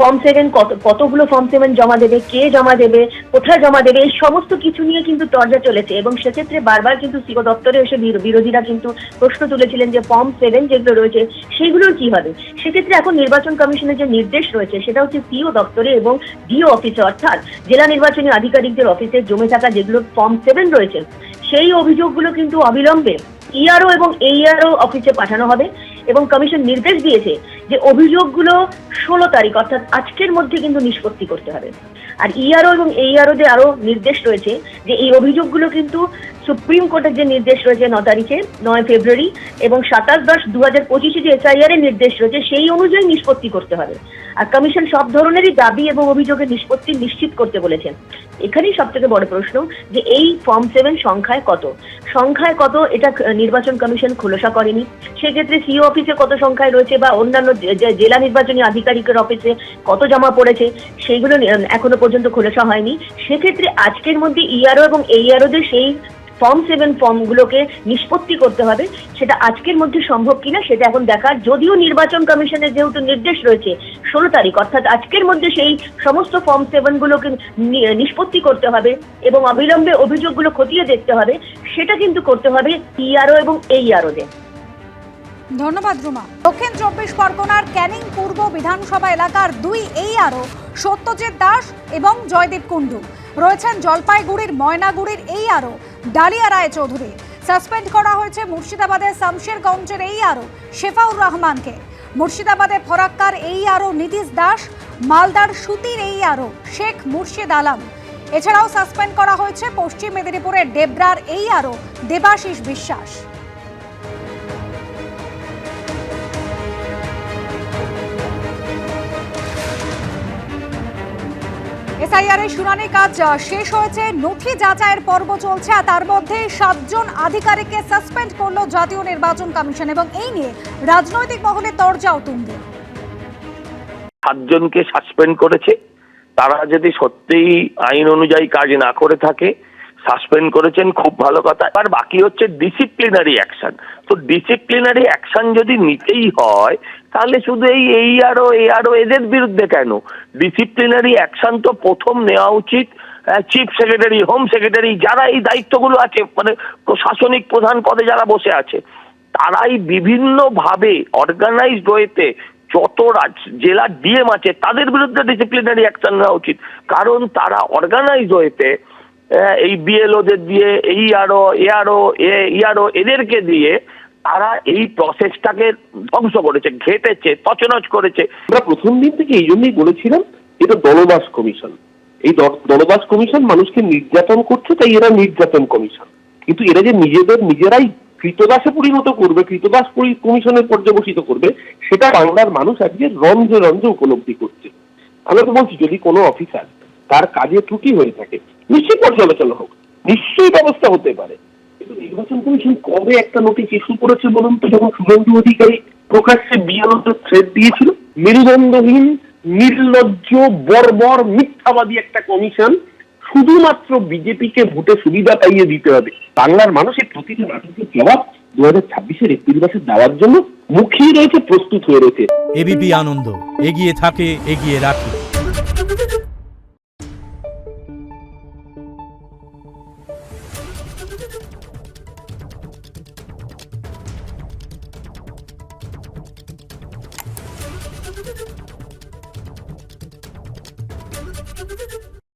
Form seven কত কতগুলো form seven জমা দেবে, কে জমা দেবে, কোথায় জমা দেবে, এই সমস্ত কিছু নিয়ে কিন্তু তর্জা চলেছে। এবং সেক্ষেত্রে বারবার কিন্তু সিও দপ্তরে এসে বিরো- বিরোধীরা কিন্তু প্রশ্ন তুলেছিলেন যে ফর্ম সেভেন যেগুলো রয়েছে, সেগুলোর কি হবে? সেক্ষেত্রে এখন নির্বাচন কমিশনের যে নির্দেশ রয়েছে, সেটা হচ্ছে সিও দপ্তরে এবং ডিও অফিসে, অর্থাৎ জেলা নির্বাচনী আধিকারিকদের অফিসে জমে থাকা যেগুলো ফর্ম সেভেন রয়েছে, সেই অভিযোগগুলো কিন্তু অবিলম্বে ইআরও এবং এইআরও অফিসে পাঠানো হবে। এবং কমিশন নির্দেশ দিয়েছে যে অভিযোগগুলো ষোলো তারিখ, অর্থাৎ আজকের মধ্যে কিন্তু নিষ্পত্তি করতে হবে। আর ইআরও এবং এইআরও যে আরও নির্দেশ রয়েছে যে এই অভিযোগগুলো কিন্তু সুপ্রিম কোর্টের যে নির্দেশ রয়েছে ন তারিখে, নয় ফেব্রুয়ারি এবং সাতাশ দশ দু হাজার পঁচিশে যে এসআইআর এর নির্দেশ রয়েছে, সেই অনুযায়ী নিষ্পত্তি করতে হবে। আর কমিশন সব ধরনেরই দাবি এবং অভিযোগের নিষ্পত্তি নিশ্চিত করতে বলেছেন। এখানেই সব থেকে বড় প্রশ্ন যে এই ফর্ম সেভেন সংখ্যায় কত? সংখ্যায় কত এটা নির্বাচন কমিশন খোলসা করেনি। সেক্ষেত্রে সিও অফিসে কত সংখ্যায় রয়েছে বা অন্যান্য জেলা নির্বাচনী আধিকারিকের অফিসে কত জমা পড়েছে সেইগুলো এখনও পর্যন্ত খোলসা হয়নি। সেক্ষেত্রে আজকের মধ্যে ইআরও এবং এইআরওদের সেই ফর্ম সেভেন ফর্মগুলোকে নিষ্পত্তি করতে হবে, সেটা আজকের মধ্যে সম্ভব কিনা সেটা এখন দেখার। যদিও নির্বাচন কমিশনের যেহেতু নির্দেশ রয়েছে ষোলো তারিখ, অর্থাৎ আজকের মধ্যে সেই সমস্ত ফর্ম সেভেনগুলোকে নিষ্পত্তি করতে হবে এবং অবিলম্বে অভিযোগগুলো খতিয়ে দেখতে হবে, সেটা কিন্তু করতে হবে ইআরও এবং এই এইআরওদের ধন্যবাদ রুমা। দক্ষিণ চব্বিশ পরগনার ক্যানিং পূর্ব বিধানসভা এলাকার দুই এই আরও সত্যজিৎ দাস এবং জয়দীপ কুণ্ডু। রয়েছেন জলপাইগুড়ির ময়নাগুড়ির এই আরও ডালিয়া রায় চৌধুরী। সাসপেন্ড করা হয়েছে মুর্শিদাবাদের শামশেরগঞ্জের এই আরও শেফাউর রহমানকে। মুর্শিদাবাদে ফরাক্কার এই আরও নীতিশ দাস, মালদার সুতির এই আরও শেখ মুর্শিদ আলম। এছাড়াও সাসপেন্ড করা হয়েছে পশ্চিম মেদিনীপুরের ডেবরার এই আরও দেবাশিস বিশ্বাস। এসআইআর এর শুনানি কাজ শেষ হয়েছে। নথি যাচাইয়ের পর্ব চলছে আর তার মধ্যে সাতজন আধিকারিককে সাসপেন্ড করল জাতীয় নির্বাচন কমিশন এবং এই নিয়ে রাজনৈতিক মহলে তরজাও তুঙ্গে। সাতজনকে সাসপেন্ড করেছে। তারা যদি সত্যিই আইন অনুযায়ী কাজ না করে থাকে, সাসপেন্ড করেছেন, খুব ভালো কথা। আর বাকি হচ্ছে ডিসিপ্লিনারি অ্যাকশন তো ডিসিপ্লিনারি অ্যাকশন যদি নিতেই হয়, তাহলে শুধু এই এই আরও এই আরও এদের বিরুদ্ধে কেন? ডিসিপ্লিনারি অ্যাকশন তো প্রথম নেওয়া উচিত। চিফ সেক্রেটারি হোম সেক্রেটারি যারা এই দায়িত্বগুলো আছে মানে প্রশাসনিক প্রধান পদে যারা বসে আছে, তারাই বিভিন্নভাবে অর্গানাইজড ওয়েতে যত রাজ জেলার ডিএম আছে, তাদের বিরুদ্ধে ডিসিপ্লিনারি অ্যাকশন নেওয়া উচিত। কারণ তারা অর্গানাইজড হয়েতে এই বিএলওদের দিয়ে এই আরও এ আরও এ আরও এদেরকে দিয়ে তারা এই প্রসেসটাকে ধ্বংস করেছে, ঘেটেছে, তছনছ করেছে। আমরা প্রথম দিন থেকে এই জন্যই বলেছিলাম, এটা দলবাস কমিশন। এই দলবাস কমিশন মানুষকে নির্যাতন করছে, তাই এরা নির্যাতন কমিশন। কিন্তু এরা যে নিজেদের, নিজেরাই কৃতদাসে পরিণত করবে, কৃতদাস কমিশনের পর্যবসিত করবে, সেটা বাংলার মানুষ আজকে রঞ্জে রঞ্জে উপলব্ধি করছে। আমরা তো বলছি, যদি কোনো অফিসার তার কাজে ত্রুটি হয়ে থাকে, নিশ্চয়ই পর্যালোচনা হোক, নিশ্চয়ই ব্যবস্থা হতে পারে। নির্বাচন কমিশন কবে একটা নোটিশ ইস্যু করেছে বলুন তো যখন শুভেন্দু অধিকারী প্রকাশ্যে বিএলওতে থ্রেড দিয়েছিল? মেরুদণ্ডহীন নির্লজ্জ বর্বর মিথ্যাবাদী একটা কমিশন শুধুমাত্র বিজেপিকে ভোটে সুবিধা পাইয়ে দিতে হবে। বাংলার মানুষের প্রতিটি নাটকের জবাব দু হাজার ছাব্বিশের এপ্রিল মাসে দেওয়ার জন্য মুখেই রয়েছে প্রস্তুত হয়ে রয়েছে। এবিপি আনন্দ এগিয়ে থাকে এগিয়ে রাখে।